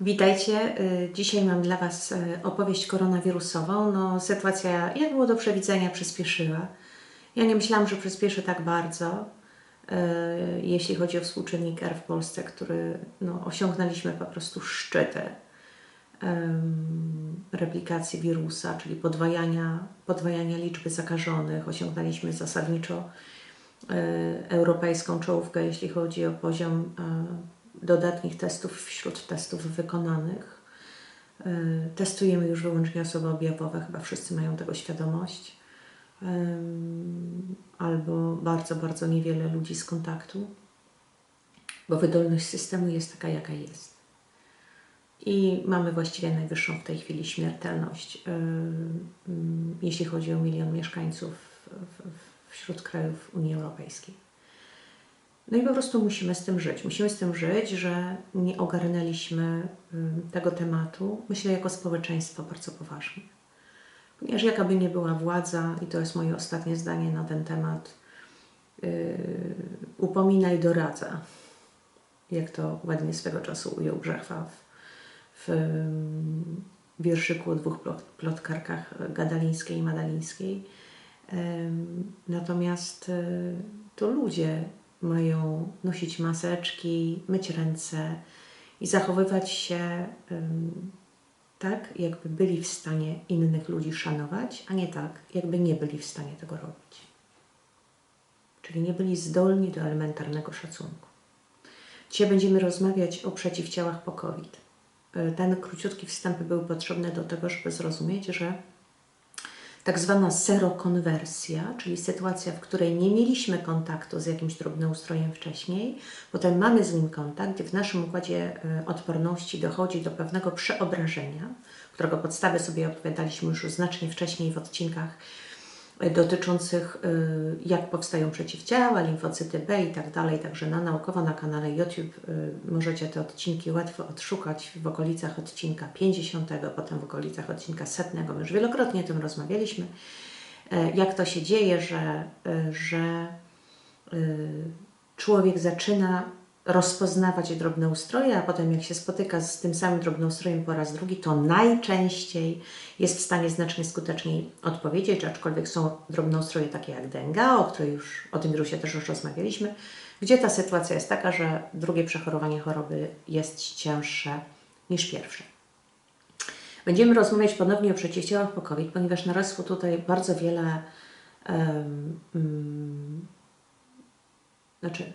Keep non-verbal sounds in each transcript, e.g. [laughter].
Witajcie. Y, Dzisiaj mam dla Was y, opowieść koronawirusową. No, sytuacja, jak było do przewidzenia, przyspieszyła. Ja nie myślałam, że przyspieszy tak bardzo, y, jeśli chodzi o współczynnik R w Polsce, który no, osiągnęliśmy po prostu szczyty replikacji wirusa, czyli podwajania, podwajania liczby zakażonych. Osiągnęliśmy zasadniczo europejską czołówkę, jeśli chodzi o poziom dodatnich testów wśród testów wykonanych. E, Testujemy już wyłącznie osoby objawowe, chyba wszyscy mają tego świadomość. Albo bardzo, bardzo niewiele ludzi z kontaktu, bo wydolność systemu jest taka, jaka jest. I mamy właściwie najwyższą w tej chwili śmiertelność, yy, jeśli chodzi o milion mieszkańców wśród krajów Unii Europejskiej. No i po prostu musimy z tym żyć. Musimy z tym żyć, że nie ogarnęliśmy tego tematu, myślę, jako społeczeństwo bardzo poważnie. Ponieważ jakaby nie była władza, i to jest moje ostatnie zdanie na ten temat, yy, upomina i doradza, jak to ładnie swego czasu ujął Brzechwa w, w wierszyku o dwóch plot, plotkarkach Gadalińskiej i Madalińskiej. Natomiast e, to ludzie mają nosić maseczki, myć ręce i zachowywać się em, tak, jakby byli w stanie innych ludzi szanować, a nie tak, jakby nie byli w stanie tego robić. Czyli nie byli zdolni do elementarnego szacunku. Dzisiaj będziemy rozmawiać o przeciwciałach po COVID. E, Ten króciutki wstęp był potrzebny do tego, żeby zrozumieć, że tak zwana serokonwersja, czyli sytuacja, w której nie mieliśmy kontaktu z jakimś drobnoustrojem wcześniej, potem mamy z nim kontakt, w naszym układzie e, odporności dochodzi do pewnego przeobrażenia, którego podstawy sobie opowiadaliśmy już znacznie wcześniej w odcinkach dotyczących y, jak powstają przeciwciała, limfocyty B i tak dalej. Także na naukowo na kanale YouTube y, możecie te odcinki łatwo odszukać w okolicach odcinka 50, potem w okolicach odcinka 100. My już wielokrotnie o tym rozmawialiśmy. E, Jak to się dzieje, że, y, że y, człowiek zaczyna rozpoznawać drobnoustroje, a potem jak się spotyka z tym samym drobnoustrojem po raz drugi, to najczęściej jest w stanie znacznie skuteczniej odpowiedzieć, aczkolwiek są drobnoustroje takie jak denga, o której już, o tym wirusie też już rozmawialiśmy, gdzie ta sytuacja jest taka, że drugie przechorowanie choroby jest cięższe niż pierwsze. Będziemy rozmawiać ponownie o przeciwciałach po COVID, ponieważ narosło tutaj bardzo wiele em, mm, znaczy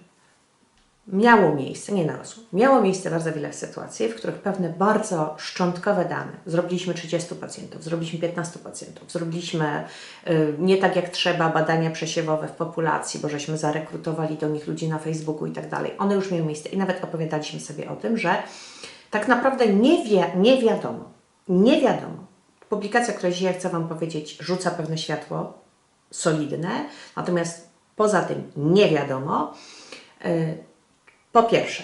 miało miejsce, nie narosło, miało miejsce bardzo wiele sytuacji, w których pewne bardzo szczątkowe dane, zrobiliśmy 30 pacjentów, zrobiliśmy 15 pacjentów, zrobiliśmy y, nie tak jak trzeba badania przesiewowe w populacji, bo żeśmy zarekrutowali do nich ludzi na Facebooku i tak dalej. One już miały miejsce i nawet opowiadaliśmy sobie o tym, że tak naprawdę nie, nie wiadomo, nie wiadomo. Publikacja, która dzisiaj chcę Wam powiedzieć, rzuca pewne światło solidne, natomiast poza tym nie wiadomo, y, po pierwsze,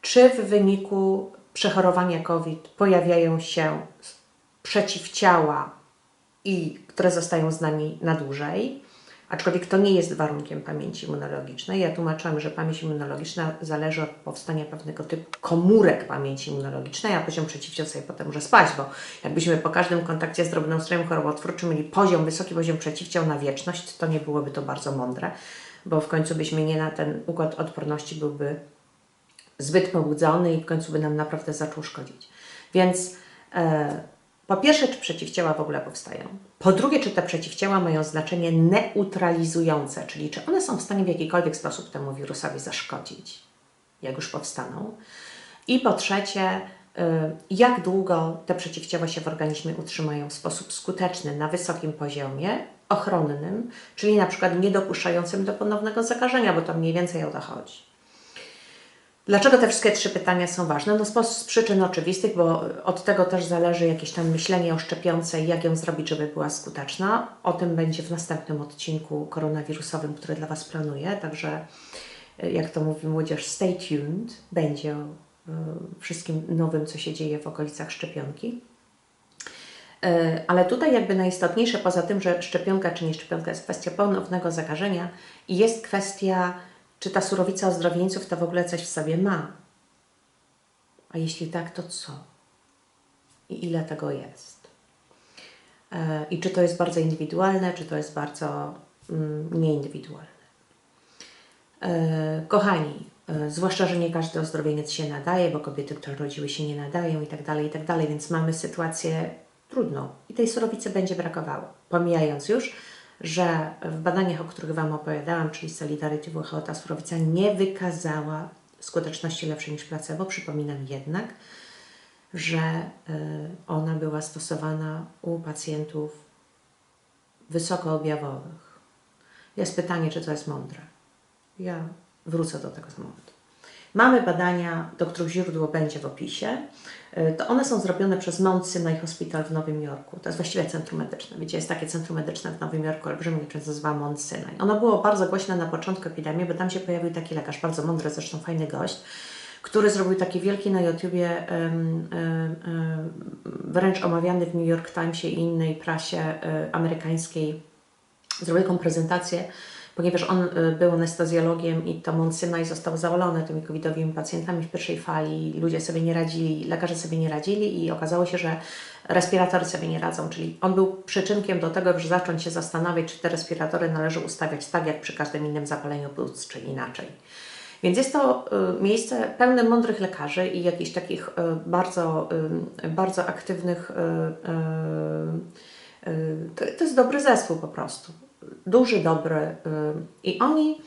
czy w wyniku przechorowania COVID pojawiają się przeciwciała, i, które zostają z nami na dłużej, aczkolwiek to nie jest warunkiem pamięci immunologicznej. Ja tłumaczyłam, że pamięć immunologiczna zależy od powstania pewnego typu komórek pamięci immunologicznej, a poziom przeciwciał sobie potem może spaść, bo jakbyśmy po każdym kontakcie z drobnoustrojem chorobotwórczym mieli poziom, wysoki poziom przeciwciał na wieczność, to nie byłoby to bardzo mądre, bo w końcu byśmy nie na ten układ odporności byłby zbyt pobudzony i w końcu by nam naprawdę zaczął szkodzić. Więc e, po pierwsze, czy przeciwciała w ogóle powstają? Po drugie, czy te przeciwciała mają znaczenie neutralizujące, czyli czy one są w stanie w jakikolwiek sposób temu wirusowi zaszkodzić, jak już powstaną? I po trzecie, y, jak długo te przeciwciała się w organizmie utrzymają w sposób skuteczny na wysokim poziomie, ochronnym, czyli na przykład niedopuszczającym do ponownego zakażenia, bo to mniej więcej o to chodzi. Dlaczego te wszystkie trzy pytania są ważne? No z, przyczyn oczywistych, bo od tego też zależy jakieś tam myślenie o szczepionce i jak ją zrobić, żeby była skuteczna. O tym będzie w następnym odcinku koronawirusowym, który dla Was planuję. Także, y, jak to mówi młodzież, stay tuned. Będzie o y, wszystkim nowym, co się dzieje w okolicach szczepionki. E, Ale tutaj jakby najistotniejsze, poza tym, że szczepionka czy nie szczepionka jest kwestia ponownego zakażenia i jest kwestia, czy ta surowica ozdrowieńców to w ogóle coś w sobie ma. A jeśli tak, to co? I ile tego jest? E, I czy to jest bardzo indywidualne, czy to jest bardzo mm, nieindywidualne? E, kochani, zwłaszcza, że nie każdy ozdrowieniec się nadaje, bo kobiety, które rodziły się nie nadają i tak dalej, i tak dalej, więc mamy sytuację trudną i tej surowicy będzie brakowało. Pomijając już, że w badaniach, o których Wam opowiadałam, czyli Solidarity WHO, ta surowica nie wykazała skuteczności lepszej niż placebo. Przypominam jednak, że y, ona była stosowana u pacjentów wysokoobjawowych. Jest pytanie, czy to jest mądre. Ja wrócę do tego za moment. Mamy badania, do których źródło będzie w opisie. Y, to one są zrobione przez Mount Sinai Hospital w Nowym Jorku. To jest właściwie centrum medyczne. Wiecie, jest takie centrum medyczne w Nowym Jorku, olbrzymie, które nazywa Mount Sinai. Ono było bardzo głośne na początku epidemii, bo tam się pojawił taki lekarz, bardzo mądry, zresztą fajny gość, który zrobił taki wielki na YouTubie, wręcz omawiany w New York Timesie i innej prasie um, amerykańskiej. Zrobił taką prezentację ponieważ on y, był anestezjologiem i to Mount Sinai został zawalony tymi covidowymi pacjentami w pierwszej fali, ludzie sobie nie radzili, lekarze sobie nie radzili i okazało się, że respiratory sobie nie radzą, czyli on był przyczynkiem do tego, że zacząć się zastanawiać, czy te respiratory należy ustawiać tak, jak przy każdym innym zapaleniu płuc, czy inaczej. Więc jest to y, miejsce pełne mądrych lekarzy i jakichś takich y, bardzo, bardzo aktywnych. To jest dobry zespół po prostu duży, dobry. Y, I oni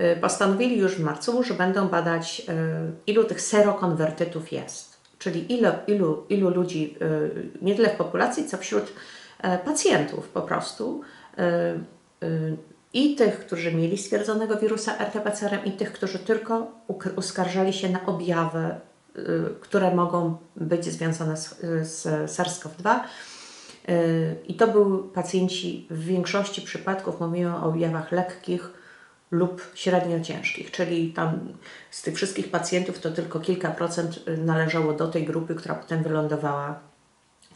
y, postanowili już w marcu, że będą badać, y, ilu tych serokonwertytów jest. Czyli ilu, ilu, ilu ludzi, nie tyle w populacji, co wśród pacjentów po prostu. I tych, którzy mieli stwierdzonego wirusa RT-PCR, i tych, którzy tylko uskarżali się na objawy, które mogą być związane z, z SARS-CoV-2 i to były pacjenci w większości przypadków, mówimy o objawach lekkich lub średnio ciężkich, czyli tam z tych wszystkich pacjentów to tylko kilka procent należało do tej grupy, która potem wylądowała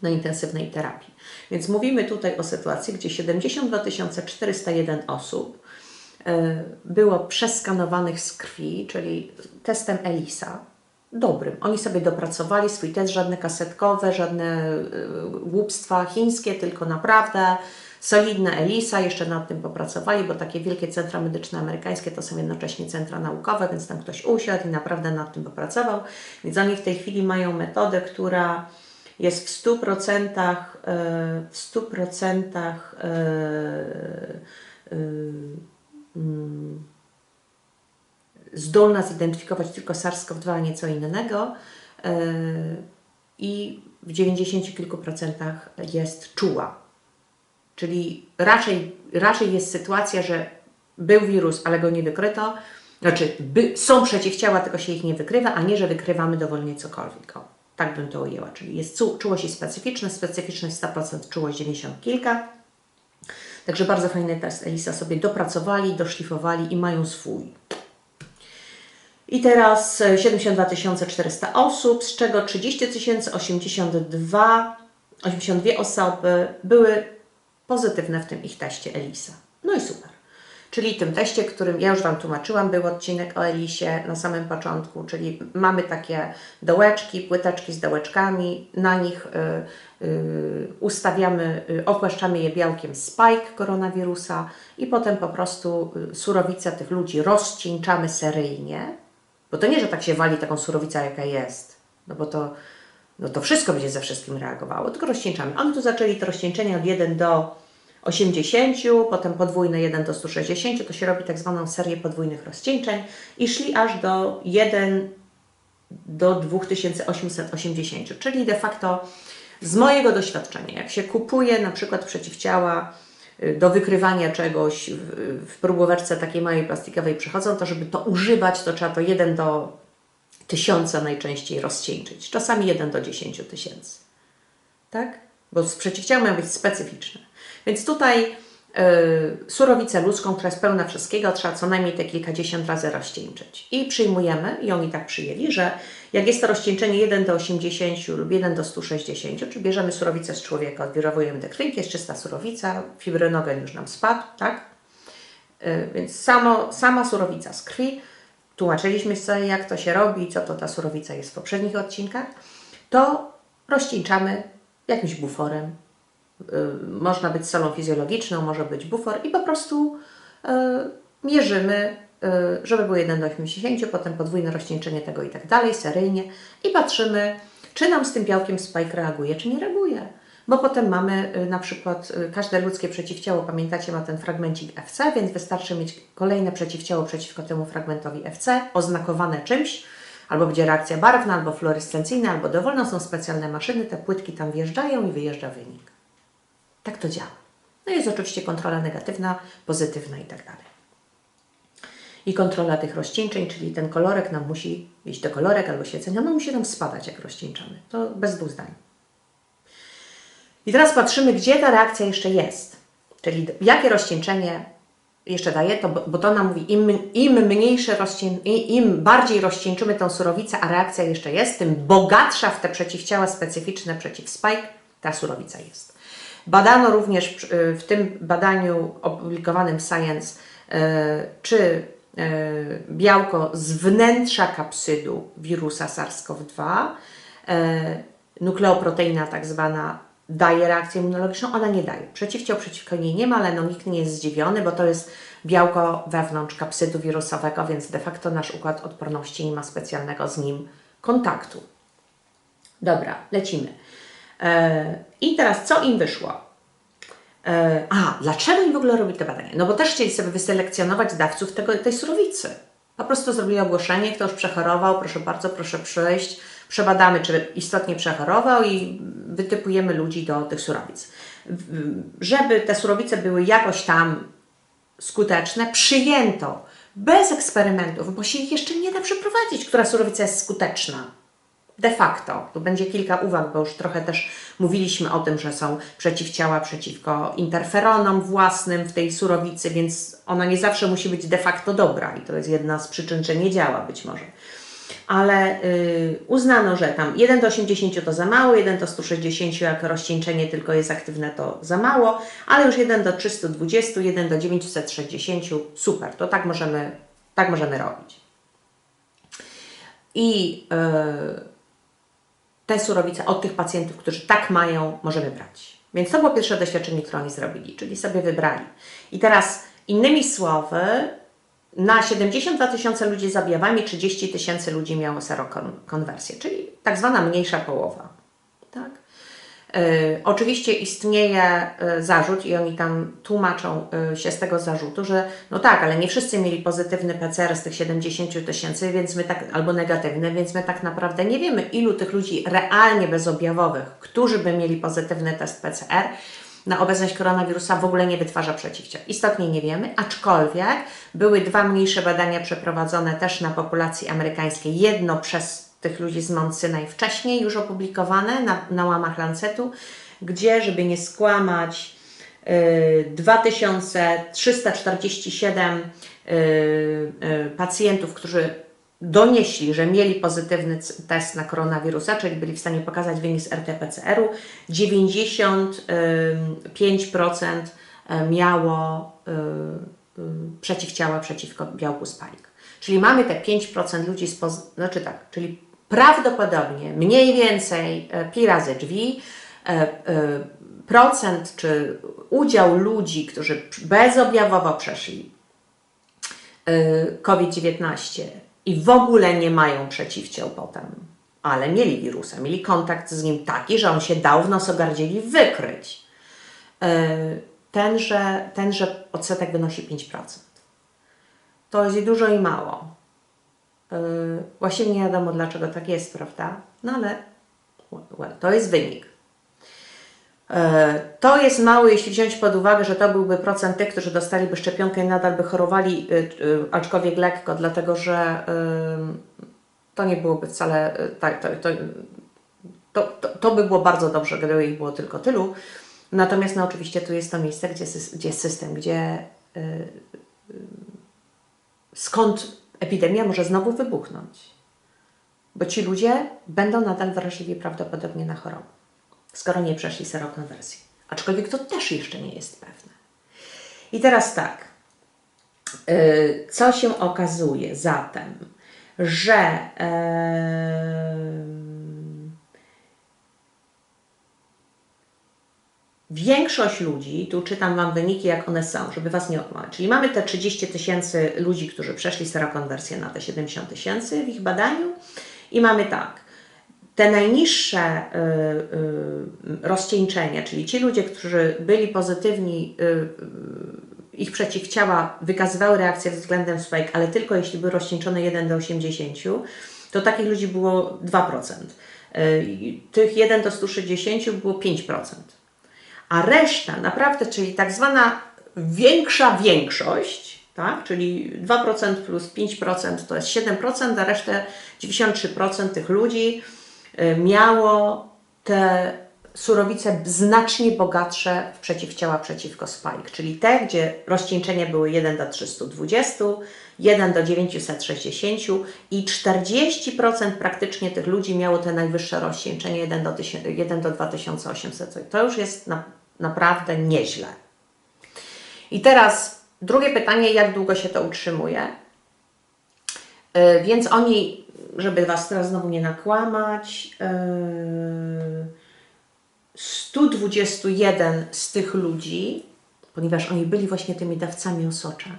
na intensywnej terapii. Więc mówimy tutaj o sytuacji, gdzie 72 401 osób e, było przeskanowanych z krwi, czyli testem ELISA, dobrym. Oni sobie dopracowali swój test, żadne kasetkowe, żadne y, głupstwa chińskie, tylko naprawdę solidna ELISA, jeszcze nad tym popracowali, bo takie wielkie centra medyczne amerykańskie to są jednocześnie centra naukowe, więc tam ktoś usiadł i naprawdę nad tym popracował. Więc oni w tej chwili mają metodę, która jest w 100% y, w 100% zdolna zidentyfikować tylko SARS-CoV-2, a nieco innego e, i w 90 kilku procentach jest czuła. Czyli raczej, raczej jest sytuacja, że był wirus, ale go nie wykryto, znaczy by, są przeciwciała, tylko się ich nie wykrywa, a nie, że wykrywamy dowolnie cokolwiek. O, tak bym to ujęła. Czyli jest czułość jest specyficzna, specyficzność 100%, czułość 90 kilka. Także bardzo fajny test Elisa sobie dopracowali, doszlifowali i mają swój. I teraz 72 e, 400 osób, z czego 30 082 82 osoby były pozytywne w tym ich teście ELISA. No i super. Czyli tym teście, którym ja już Wam tłumaczyłam, był odcinek o Elisie na samym początku, czyli mamy takie dołeczki, płyteczki z dołeczkami, na nich y, y, ustawiamy, y, opłaszczamy je białkiem spike koronawirusa i potem po prostu y, surowice tych ludzi rozcieńczamy seryjnie, bo to nie, że tak się wali taką surowicę, jaka jest, no bo to, no to wszystko będzie ze wszystkim reagowało, tylko rozcieńczamy. Oni tu zaczęli to rozcieńczenie od 1 do 80, potem podwójne 1 do 160, to się robi tak zwaną serię podwójnych rozcieńczeń i szli aż do 1 do 2880, czyli de facto z mojego doświadczenia, jak się kupuje na przykład przeciwciała do wykrywania czegoś w, w takiej małej plastikowej przychodzą, to żeby to używać, to trzeba to 1 do tysiąca najczęściej rozcieńczyć. Czasami 1 do 10 tysięcy. Tak? Bo przeciwciała mają być specyficzne. Więc tutaj Yy, surowicę ludzką, która jest pełna wszystkiego, trzeba co najmniej te kilkadziesiąt razy rozcieńczyć. I przyjmujemy, i oni tak przyjęli, że jak jest to rozcieńczenie 1 do 80 lub 1 do 160, czy bierzemy surowicę z człowieka, odwirowujemy do krwi, jest czysta surowica, fibrynogen już nam spadł, tak? Yy, więc samo, sama surowica z krwi, tłumaczyliśmy sobie, jak to się robi, co to ta surowica jest w poprzednich odcinkach, to rozcieńczamy jakimś buforem. Y, można być solą fizjologiczną, może być bufor i po prostu y, mierzymy, y, żeby było 1 do 80, potem podwójne rozcieńczenie tego i tak dalej, seryjnie i patrzymy, czy nam z tym białkiem spike reaguje, czy nie reaguje. Bo potem mamy y, na przykład y, każde ludzkie przeciwciało, pamiętacie, ma ten fragmencik FC, więc wystarczy mieć kolejne przeciwciało przeciwko temu fragmentowi FC, oznakowane czymś, albo będzie reakcja barwna, albo fluorescencyjna, albo dowolna. Są specjalne maszyny, te płytki tam wjeżdżają i wyjeżdża wynik. Tak to działa. No jest oczywiście kontrola negatywna, pozytywna i tak dalej. I kontrola tych rozcieńczeń, czyli ten kolorek nam musi iść do kolorek albo świecenia, no musi nam spadać jak rozcieńczamy. To bez dwóch zdań. I teraz patrzymy, gdzie ta reakcja jeszcze jest. Czyli jakie rozcieńczenie jeszcze daje, to, bo to nam mówi, im, im mniejsze im bardziej rozcieńczymy tą surowicę, a reakcja jeszcze jest, tym bogatsza w te przeciwciała specyficzne przeciw spike ta surowica jest. Badano również w tym badaniu opublikowanym w Science, czy białko z wnętrza kapsydu wirusa SARS-CoV-2, nukleoproteina tak zwana daje reakcję immunologiczną, ona nie daje. Przeciwciał przeciwko niej nie ma, ale no, nikt nie jest zdziwiony, bo to jest białko wewnątrz kapsydu wirusowego, więc de facto nasz układ odporności nie ma specjalnego z nim kontaktu. Dobra, lecimy. E, I teraz co im wyszło? E, a, dlaczego im w ogóle robi te badania? No bo też chcieli sobie wyselekcjonować dawców tego, tej surowicy. Po prostu zrobili ogłoszenie, kto już przechorował, proszę bardzo, proszę przyjść przebadamy, czy istotnie przechorował i wytypujemy ludzi do tych surowic. Żeby te surowice były jakoś tam skuteczne, przyjęto bez eksperymentów, bo się ich jeszcze nie da przeprowadzić, która surowica jest skuteczna. De facto, tu będzie kilka uwag, bo już trochę też mówiliśmy o tym, że są przeciwciała przeciwko interferonom własnym w tej surowicy, więc ona nie zawsze musi być de facto dobra i to jest jedna z przyczyn, że nie działa być może ale y, uznano, że tam 1 do 80 to za mało, 1 do 160 jak rozcieńczenie tylko jest aktywne to za mało, ale już 1 do 320, 1 do 960 super, to tak możemy, tak możemy robić. I y, te surowice od tych pacjentów, którzy tak mają, możemy brać. Więc to było pierwsze doświadczenie, które oni zrobili, czyli sobie wybrali. I teraz innymi słowy, na 72 tysiące ludzi z objawami 30 tysięcy ludzi miało serokonwersję, czyli tak zwana mniejsza połowa. Tak? Yy, oczywiście istnieje yy, zarzut i oni tam tłumaczą yy, się z tego zarzutu, że no tak, ale nie wszyscy mieli pozytywny PCR z tych 70 tysięcy, więc my tak, albo negatywny, więc my tak naprawdę nie wiemy, ilu tych ludzi realnie bezobjawowych, którzy by mieli pozytywny test PCR, na obecność koronawirusa w ogóle nie wytwarza przeciwciał. Istotnie nie wiemy, aczkolwiek były dwa mniejsze badania przeprowadzone też na populacji amerykańskiej. Jedno przez tych ludzi z Mount Sinai wcześniej już opublikowane na, na łamach Lancetu, gdzie, żeby nie skłamać, yy, 2347 yy, yy, pacjentów, którzy donieśli, że mieli pozytywny test na koronawirusa, czyli byli w stanie pokazać wynik z RT-PCR-u, 95% miało y, y, przeciwciała przeciwko białku spike. Czyli mamy te 5% ludzi, z znaczy tak, czyli prawdopodobnie mniej więcej e, pi razy drzwi, e, e, procent czy udział ludzi, którzy bezobjawowo przeszli COVID-19 i w ogóle nie mają przeciwciał potem, ale mieli wirusa, mieli kontakt z nim taki, że on się dał w nosogardzieli wykryć. Tenże, tenże odsetek wynosi 5%. To jest i dużo i mało. E, właściwie nie wiadomo dlaczego tak jest, prawda? No ale well, to jest wynik. E, to jest mały, jeśli wziąć pod uwagę, że to byłby procent tych, którzy dostaliby szczepionkę i nadal by chorowali, y, y, aczkolwiek lekko, dlatego że to nie byłoby wcale tak. To, to, to, to by było bardzo dobrze, gdyby ich było tylko tylu. Natomiast no, oczywiście tu jest to miejsce, gdzie, gdzie jest system, gdzie y, skąd epidemia może znowu wybuchnąć. Bo ci ludzie będą nadal wrażliwi prawdopodobnie na chorobę skoro nie przeszli serokonwersji. Aczkolwiek to też jeszcze nie jest pewne. I teraz tak. Y, Co się okazuje zatem, że em, większość ludzi, tu czytam Wam wyniki, jak one są, żeby Was nie okłamać. Czyli mamy te 30 tysięcy ludzi, którzy przeszli serokonwersję na te 70 tysięcy w ich badaniu i mamy tak, te najniższe y, y, rozcieńczenia, czyli ci ludzie, którzy byli pozytywni, y, ich przeciwciała wykazywały reakcję względem spike, ale tylko jeśli były rozcieńczone 1 do 80, to takich ludzi było 2%. Y, tych 1 do 160 było 5%. A reszta, naprawdę, czyli tak zwana większa większość, tak? czyli 2% plus 5% to jest 7%, a resztę 93% tych ludzi y, miało te surowice znacznie bogatsze w przeciwciała przeciwko spike, czyli te, gdzie rozcieńczenie były 1 do 320, 1 do 960 i 40% praktycznie tych ludzi miało te najwyższe rozcieńczenie 1 do, 1000 1 do 2800. To już jest naprawdę nieźle. I teraz drugie pytanie, jak długo się to utrzymuje? Yy, więc oni, żeby Was teraz znowu nie nakłamać, yy, 121 z tych ludzi, ponieważ oni byli właśnie tymi dawcami osocza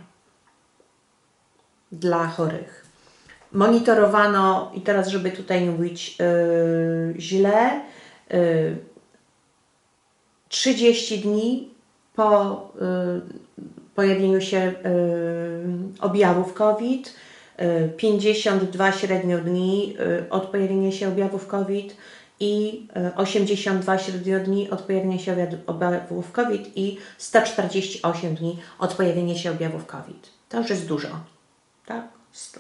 dla chorych. Monitorowano, i teraz, żeby tutaj nie mówić yy, źle, yy, 30 dni po y, pojawieniu się y, objawów COVID, y, 52 średnio dni y, od pojawienia się objawów COVID i y, 82 średnio dni od pojawienia się obja- objawów COVID i 148 dni od pojawienia się objawów COVID. To już jest dużo, tak? Sto-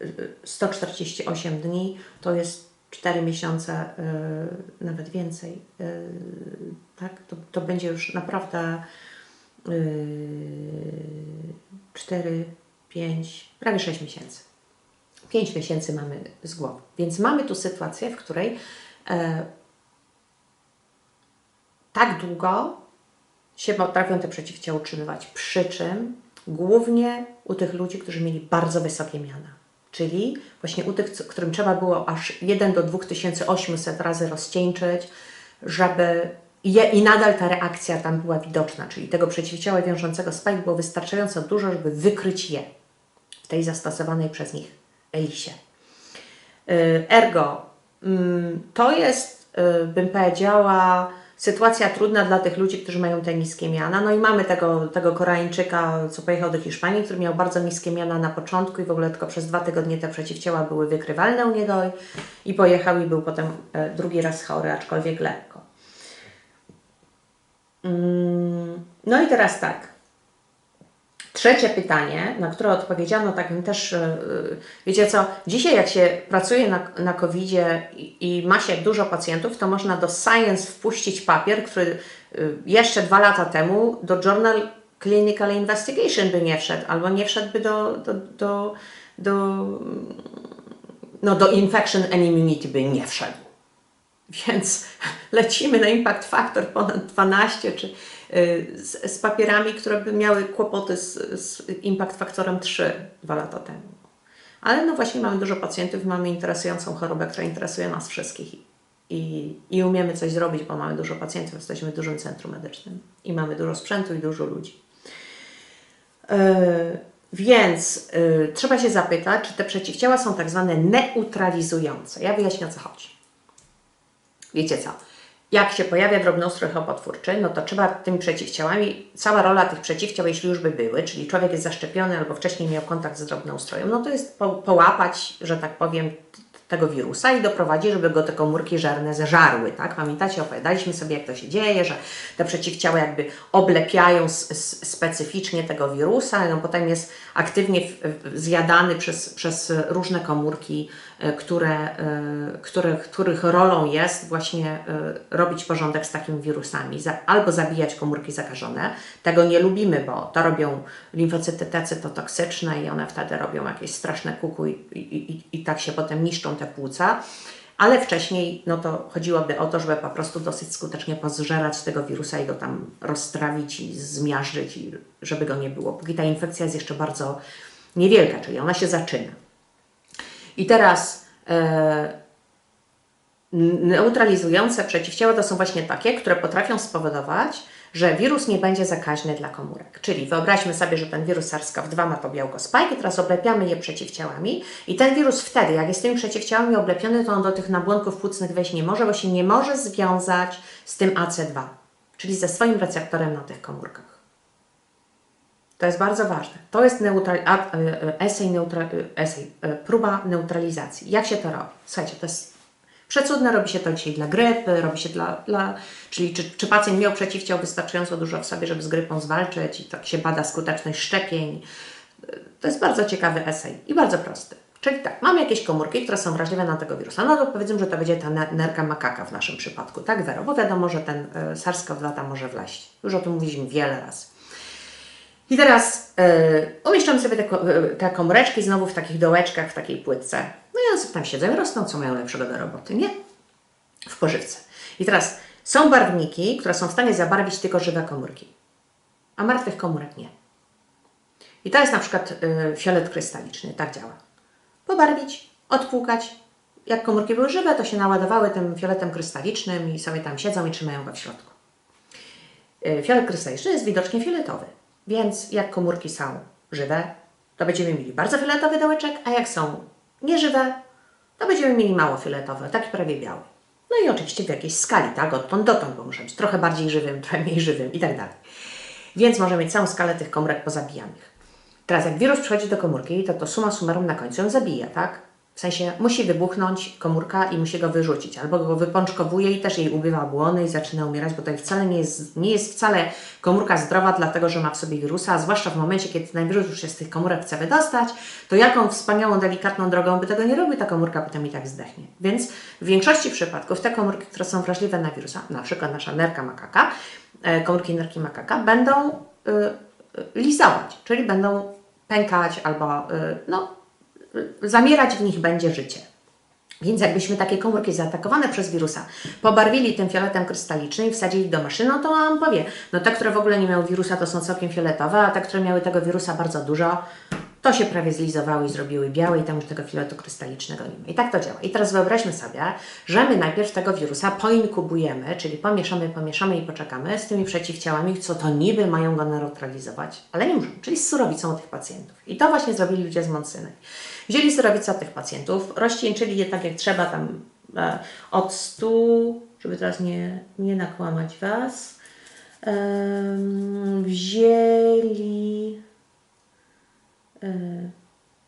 y, y, 148 dni to jest 4 miesiące, y, nawet więcej, y, tak? To, to będzie już naprawdę y, 4, 5, prawie 6 miesięcy. 5 miesięcy mamy z głowy. Więc mamy tu sytuację, w której e, tak długo się potrafią te przeciwciała utrzymywać. Przy czym głównie u tych ludzi, którzy mieli bardzo wysokie miana. Czyli właśnie u tych, którym trzeba było aż 1 do 2800 razy rozcieńczyć, żeby je, i nadal ta reakcja tam była widoczna, czyli tego przeciwciała wiążącego spike było wystarczająco dużo, żeby wykryć je w tej zastosowanej przez nich elisie. Y, Ergo, mm, to jest, y, bym powiedziała, sytuacja trudna dla tych ludzi, którzy mają te niskie miana. No i mamy tego, tego Koreańczyka, co pojechał do Hiszpanii, który miał bardzo niskie miana na początku i w ogóle tylko przez dwa tygodnie te przeciwciała były wykrywalne u niego i, i pojechał i był potem e, drugi raz chory, aczkolwiek lekko. Mm, No i teraz tak. Trzecie pytanie, na które odpowiedziano takim też, yy, wiecie co, dzisiaj jak się pracuje na, na COVID-zie i, i ma się dużo pacjentów, to można do Science wpuścić papier, który yy, jeszcze dwa lata temu do Journal Clinical Investigation by nie wszedł, albo nie wszedłby do, do, do, do, no, do Infection and Immunity by nie wszedł. Więc [laughs] lecimy na impact factor ponad 12 czy y, z, z papierami, które by miały kłopoty z, z impact faktorem 3 dwa lata temu. Ale no właśnie mamy dużo pacjentów, mamy interesującą chorobę, która interesuje nas wszystkich i, i umiemy coś zrobić, bo mamy dużo pacjentów, jesteśmy dużym centrum medycznym i mamy dużo sprzętu i dużo ludzi. Yy, więc yy, trzeba się zapytać, czy te przeciwciała są tak zwane neutralizujące. Ja wyjaśnię o co chodzi. Wiecie co? Jak się pojawia drobnoustrój chopotwórczy, no to trzeba tymi przeciwciałami, cała rola tych przeciwciał, jeśli już by były, czyli człowiek jest zaszczepiony albo wcześniej miał kontakt z drobnoustrojem, no to jest po, połapać, że tak powiem, tego wirusa i doprowadzić, żeby go te komórki żerne zeżarły, tak? Pamiętacie, opowiadaliśmy sobie, jak to się dzieje, że te przeciwciała jakby oblepiają specyficznie tego wirusa, no potem jest aktywnie zjadany przez, przez różne komórki, które, e, które, których rolą jest właśnie e, robić porządek z takimi wirusami, albo zabijać komórki zakażone. Tego nie lubimy, bo to robią limfocyty T cytotoksyczne i one wtedy robią jakieś straszne kuku i, i, i, i tak się potem niszczą te płuca. ale wcześniej no to chodziłoby o to, żeby po prostu dosyć skutecznie pozżerać tego wirusa i go tam roztrawić i zmiażdżyć, i żeby go nie było, póki ta infekcja jest jeszcze bardzo niewielka, czyli ona się zaczyna. I teraz e, neutralizujące przeciwciała to są właśnie takie, które potrafią spowodować, że wirus nie będzie zakaźny dla komórek. Czyli wyobraźmy sobie, że ten wirus SARS-CoV-2 ma to białko spike teraz oblepiamy je przeciwciałami i ten wirus wtedy, jak jest tymi przeciwciałami oblepiony, to on do tych nabłonków płucnych wejść nie może, bo się nie może związać z tym AC2, czyli ze swoim receptorem na tych komórkach. To jest bardzo ważne. To jest neutral, a, e, esej, neutra, esej, e, próba neutralizacji. Jak się to robi? Słuchajcie, to jest Przecudne robi się to dzisiaj dla grypy, robi się dla, dla czyli czy, czy pacjent miał przeciwciał wystarczająco dużo w sobie, żeby z grypą zwalczyć i tak się bada skuteczność szczepień. To jest bardzo ciekawy esej i bardzo prosty. Czyli tak, mamy jakieś komórki, które są wrażliwe na tego wirusa. No to powiedzmy, że to będzie ta nerka makaka w naszym przypadku, tak Wero? Bo wiadomo, że ten e, SARS-CoV-2 tam może wleść. Już o tym mówiliśmy wiele razy. I teraz yy, umieszczamy sobie te, te komóreczki znowu w takich dołeczkach, w takiej płytce. No i one tam siedzą rosną, co mają lepszego do roboty, nie? W pożywce. I teraz są barwniki, które są w stanie zabarwić tylko żywe komórki, a martwych komórek nie. I to jest na przykład yy, fiolet krystaliczny, tak działa. Pobarwić, odpłukać. Jak komórki były żywe, to się naładowały tym fioletem krystalicznym i sobie tam siedzą i trzymają go w środku. Fiolet krystaliczny jest widocznie fioletowy, więc jak komórki są żywe, to będziemy mieli bardzo fioletowy dołeczek, a jak są nieżywe, to będziemy mieli mało fioletowe, taki prawie biały. No i oczywiście w jakiejś skali, tak, odtąd dotąd, bo muszę być trochę bardziej żywym, [laughs] trochę mniej żywym i tak dalej. Więc możemy mieć całą skalę tych komórek pozabijanych. Teraz jak wirus przychodzi do komórki, to to suma summarum na końcu ją zabija, tak? W sensie musi wybuchnąć komórka i musi go wyrzucić, albo go wypączkowuje i też jej ubywa błony i zaczyna umierać, bo to wcale nie jest, nie jest wcale komórka zdrowa, dlatego że ma w sobie wirusa, a zwłaszcza w momencie, kiedy ten wirus już się z tych komórek chce wydostać, to jaką wspaniałą, delikatną drogą by tego nie robił, ta komórka potem i tak zdechnie. Więc w większości przypadków te komórki, które są wrażliwe na wirusa, na przykład nasza nerka makaka, e, komórki nerki makaka, będą y, lizować, czyli będą pękać albo y, no, zamierać w nich będzie życie. Więc jakbyśmy takie komórki zaatakowane przez wirusa pobarwili tym fioletem krystalicznym i wsadzili do maszyny, no to on powie, no te, które w ogóle nie miały wirusa, to są całkiem fioletowe, a te, które miały tego wirusa bardzo dużo, to się prawie zlizowały i zrobiły białe i tam już tego filetu krystalicznego nie ma. I tak to działa. I teraz wyobraźmy sobie, że my najpierw tego wirusa poinkubujemy, czyli pomieszamy, pomieszamy i poczekamy z tymi przeciwciałami, co to niby mają go neutralizować, ale nie muszą, czyli z surowicą tych pacjentów. I to właśnie zrobili ludzie z Monsyny. Wzięli surowicę tych pacjentów, rozcieńczyli je tak jak trzeba, tam e, od 100, żeby teraz nie, nie nakłamać Was, e, wzięli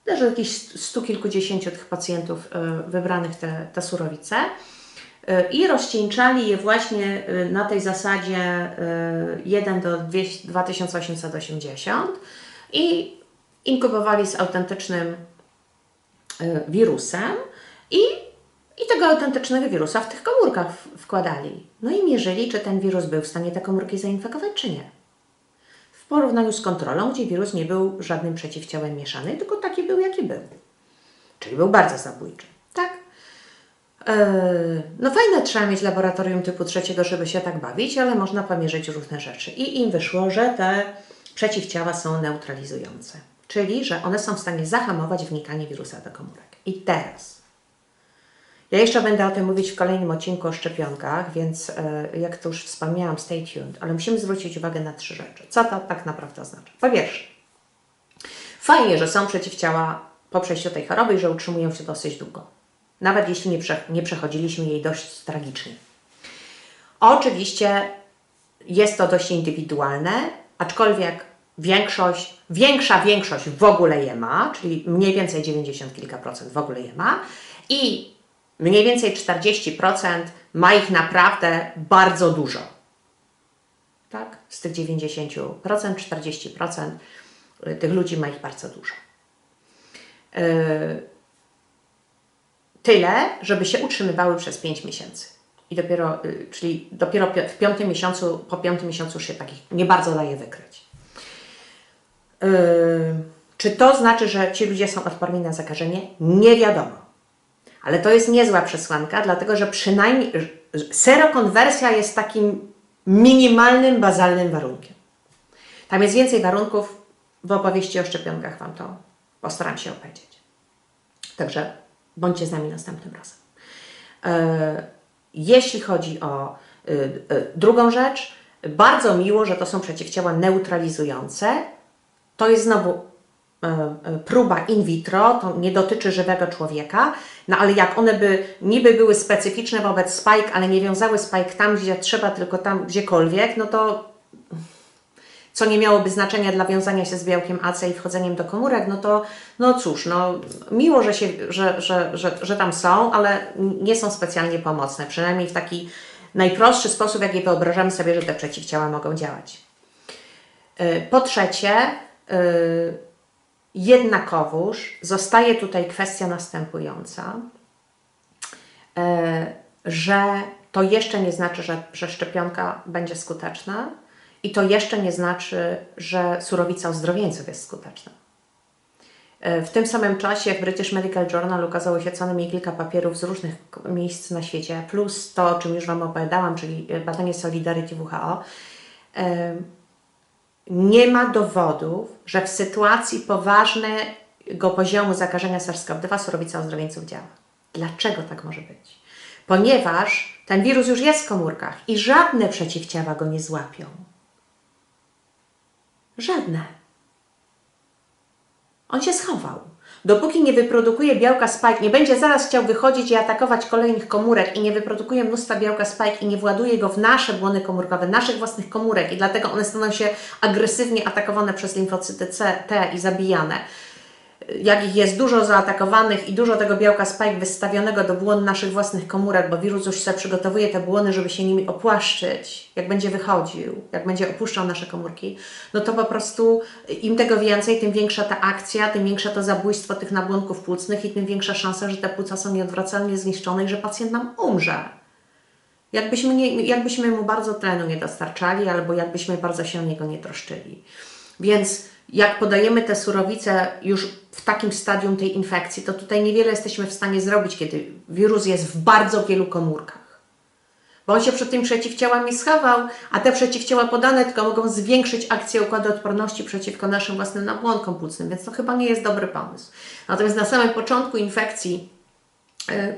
też jakieś stu kilkudziesięciu tych pacjentów e, wybranych te, te surowice e, i rozcieńczali je właśnie e, na tej zasadzie 1 do 2880 i inkubowali z autentycznym wirusem i, i tego autentycznego wirusa w tych komórkach wkładali. No i mierzyli, czy ten wirus był w stanie te komórki zainfekować, czy nie porównaniu z kontrolą, gdzie wirus nie był żadnym przeciwciałem mieszany, tylko taki był, jaki był. Czyli był bardzo zabójczy. Tak? Eee, no fajne trzeba mieć laboratorium typu trzeciego, żeby się tak bawić, ale można pomierzyć różne rzeczy. I im wyszło, że te przeciwciała są neutralizujące. Czyli, że one są w stanie zahamować wnikanie wirusa do komórek. I teraz ja jeszcze będę o tym mówić w kolejnym odcinku o szczepionkach, więc e, jak to już wspomniałam, stay tuned, ale musimy zwrócić uwagę na trzy rzeczy. Co to tak naprawdę oznacza? Po pierwsze, fajnie, że są przeciwciała po przejściu tej choroby i że utrzymują się dosyć długo. Nawet jeśli nie, prze, nie przechodziliśmy jej dość tragicznie. Oczywiście jest to dość indywidualne, aczkolwiek większość, większa większość w ogóle je ma, czyli mniej więcej 90 kilka procent w ogóle je ma i mniej więcej 40% ma ich naprawdę bardzo dużo. Tak? Z tych 90%, 40% y, tych ludzi ma ich bardzo dużo. Yy, tyle, żeby się utrzymywały przez 5 miesięcy. I dopiero, yy, czyli dopiero w piątym miesiącu, po piątym miesiącu już się takich nie bardzo daje wykryć. Yy, czy to znaczy, że ci ludzie są odporni na zakażenie? Nie wiadomo. Ale to jest niezła przesłanka, dlatego że przynajmniej serokonwersja jest takim minimalnym, bazalnym warunkiem. Tam jest więcej warunków, w opowieści o szczepionkach Wam to postaram się opowiedzieć. Także bądźcie z nami następnym razem. E, jeśli chodzi o e, drugą rzecz, bardzo miło, że to są przeciwciała neutralizujące. To jest znowu próba in vitro, to nie dotyczy żywego człowieka, no ale jak one by niby były specyficzne wobec spike, ale nie wiązały spike tam, gdzie trzeba, tylko tam gdziekolwiek, no to co nie miałoby znaczenia dla wiązania się z białkiem AC i wchodzeniem do komórek, no to no cóż, no miło, że, się, że, że, że, że tam są, ale nie są specjalnie pomocne, przynajmniej w taki najprostszy sposób, jaki wyobrażamy sobie, że te przeciwciała mogą działać. Y, po trzecie, jednakowoż zostaje tutaj kwestia następująca, y, że to jeszcze nie znaczy, że, że szczepionka będzie skuteczna, i to jeszcze nie znaczy, że surowica ozdrowieńców jest skuteczna. E, w tym samym czasie w British Medical Journal ukazało się co najmniej kilka papierów z różnych miejsc na świecie, plus to, o czym już Wam opowiadałam, czyli badanie Solidarity WHO. Nie ma dowodów, że w sytuacji poważnego poziomu zakażenia SARS-CoV-2 surowica ozdrowieńców działa. Dlaczego tak może być? Ponieważ ten wirus już jest w komórkach i żadne przeciwciała go nie złapią. Żadne. On się schował. Dopóki nie wyprodukuje białka spike, nie będzie zaraz chciał wychodzić i atakować kolejnych komórek i nie wyprodukuje mnóstwa białka spike i nie właduje go w nasze błony komórkowe, naszych własnych komórek i dlatego one staną się agresywnie atakowane przez limfocyty C, T i zabijane jak ich jest dużo zaatakowanych i dużo tego białka spike wystawionego do błon naszych własnych komórek, bo wirus już sobie przygotowuje te błony, żeby się nimi opłaszczyć, jak będzie wychodził, jak będzie opuszczał nasze komórki, no to po prostu im tego więcej, tym większa ta akcja, tym większe to zabójstwo tych nabłonków płucnych i tym większa szansa, że te płuca są nieodwracalnie zniszczone i że pacjent nam umrze. Jakbyśmy, nie, jakbyśmy mu bardzo tlenu nie dostarczali, albo jakbyśmy bardzo się o niego nie troszczyli. Więc jak podajemy te surowice już w takim stadium tej infekcji, to tutaj niewiele jesteśmy w stanie zrobić, kiedy wirus jest w bardzo wielu komórkach. Bo on się przed tym przeciwciałami schował, a te przeciwciała podane tylko mogą zwiększyć akcję układu odporności przeciwko naszym własnym nabłonkom płucnym, więc to chyba nie jest dobry pomysł. Natomiast na samym początku infekcji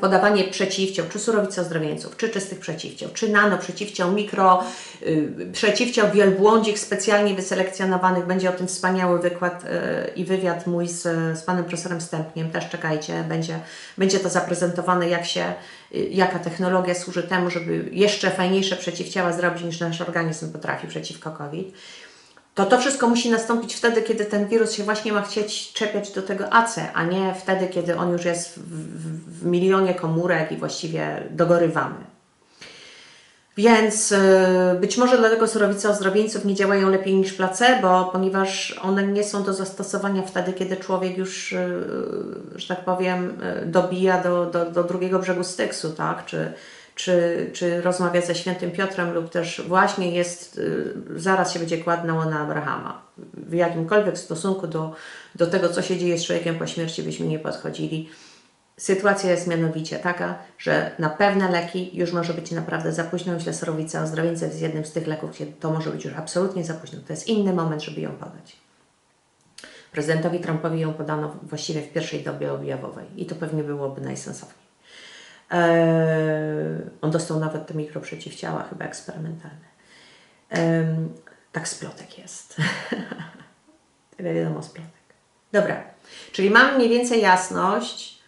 podawanie przeciwciał, czy surowicy ozdrowieńców, czy czystych przeciwciał, czy nano przeciwciał, mikro y, przeciwciał wielbłądzik specjalnie wyselekcjonowanych. Będzie o tym wspaniały wykład y, i wywiad mój z, z panem profesorem Stępniem. Też czekajcie, będzie, będzie to zaprezentowane, jak się, y, jaka technologia służy temu, żeby jeszcze fajniejsze przeciwciała zrobić niż nasz organizm potrafi przeciwko COVID to to wszystko musi nastąpić wtedy, kiedy ten wirus się właśnie ma chcieć czepiać do tego AC, a nie wtedy, kiedy on już jest w, w, w milionie komórek i właściwie dogorywamy. Więc yy, być może dlatego surowice ozdrowieńców nie działają lepiej niż placebo, ponieważ one nie są do zastosowania wtedy, kiedy człowiek już, yy, że tak powiem, yy, dobija do, do, do drugiego brzegu Styksu, tak? Czy, czy, czy rozmawia ze świętym Piotrem, lub też właśnie jest, y, zaraz się będzie kładł na Abrahama. W jakimkolwiek stosunku do, do tego, co się dzieje z człowiekiem po śmierci, byśmy nie podchodzili. Sytuacja jest mianowicie taka, że na pewne leki już może być naprawdę za późno. Myślę, sorowica ozdrowieńca jest jednym z tych leków, to może być już absolutnie za późno. To jest inny moment, żeby ją podać. Prezydentowi Trumpowi ją podano właściwie w pierwszej dobie objawowej i to pewnie byłoby najsensowniej. Eee, on dostał nawet te mikroprzeciwciała, chyba eksperymentalne. Eee, tak splotek jest. [laughs] Tyle wiadomo splotek. Dobra, czyli mam mniej więcej jasność,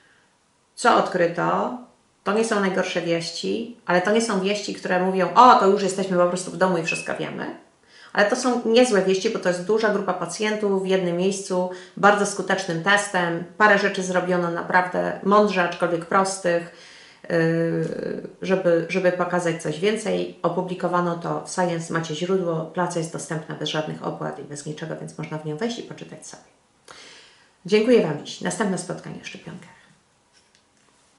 co odkryto. To nie są najgorsze wieści, ale to nie są wieści, które mówią, o, to już jesteśmy po prostu w domu i wszystko wiemy. Ale to są niezłe wieści, bo to jest duża grupa pacjentów w jednym miejscu, bardzo skutecznym testem. Parę rzeczy zrobiono naprawdę mądrze, aczkolwiek prostych żeby, żeby pokazać coś więcej. Opublikowano to w Science, macie źródło, praca jest dostępna bez żadnych opłat i bez niczego, więc można w nią wejść i poczytać sobie. Dziękuję Wam dziś. Następne spotkanie w szczepionkach.